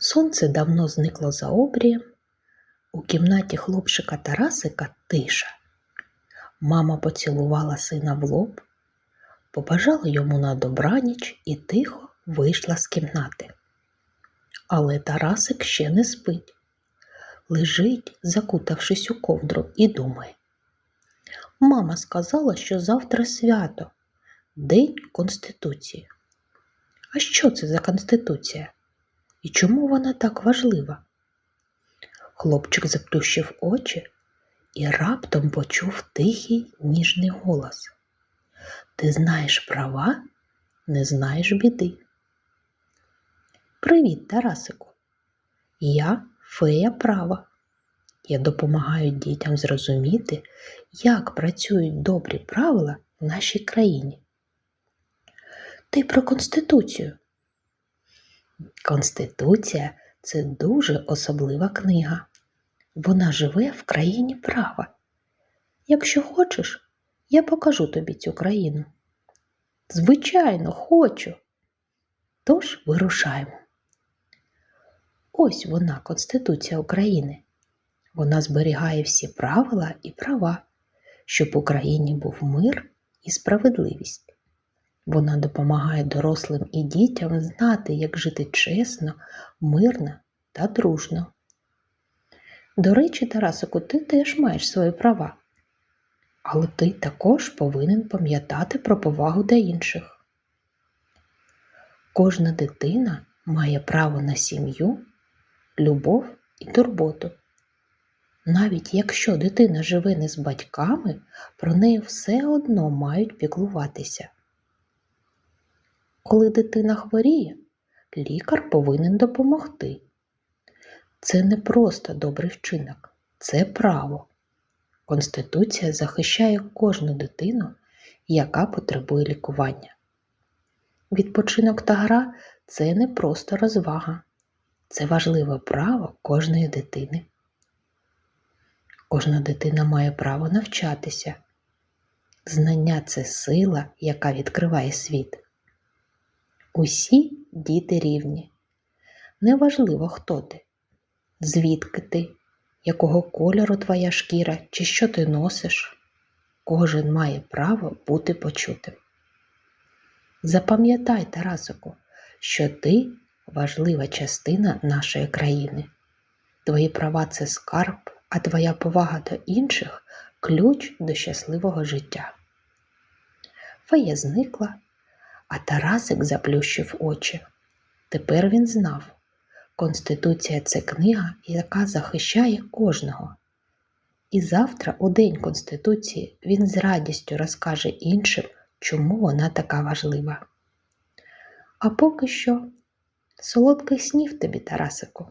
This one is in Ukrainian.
Сонце давно зникло за обрієм. У кімнаті хлопчика Тарасика тиша. Мама поцілувала сина в лоб, побажала йому на добраніч і тихо вийшла з кімнати. Але Тарасик ще не спить. Лежить, закутавшись у ковдру, і думає. Мама сказала, що завтра свято, День Конституції. А що це за Конституція? І чому вона так важлива? Хлопчик заплющив очі і раптом почув тихий ніжний голос. Ти знаєш права, не знаєш біди. Привіт, Тарасику. Я фея права. Я допомагаю дітям зрозуміти, як працюють добрі правила в нашій країні. Ти про Конституцію. Конституція це дуже особлива книга. Вона живе в країні права. Якщо хочеш, я покажу тобі цю країну. Звичайно, хочу. Тож вирушаємо. Ось вона, Конституція України. Вона зберігає всі правила і права, щоб в Україні був мир і справедливість. Вона допомагає дорослим і дітям знати, як жити чесно, мирно та дружно. До речі, Тарасику, ти теж маєш свої права, але ти також повинен пам'ятати про повагу до інших. Кожна дитина має право на сім'ю, любов і турботу. Навіть якщо дитина живе не з батьками, про неї все одно мають піклуватися. Коли дитина хворіє, лікар повинен допомогти. Це не просто добрий вчинок, це право. Конституція захищає кожну дитину, яка потребує лікування. Відпочинок та гра це не просто розвага, це важливе право кожної дитини. Кожна дитина має право навчатися. Знання це сила, яка відкриває світ. Усі діти рівні. Неважливо, хто ти, звідки ти, якого кольору твоя шкіра чи що ти носиш. Кожен має право бути почутим. Запам'ятай, Тарасику, що ти важлива частина нашої країни. Твої права це скарб, а твоя повага до інших ключ до щасливого життя. Фея зникла, а Тарасик заплющив очі. Тепер він знав. Конституція це книга, яка захищає кожного. І завтра, у День Конституції, він з радістю розкаже іншим, чому вона така важлива. А поки що солодких снів тобі, Тарасику.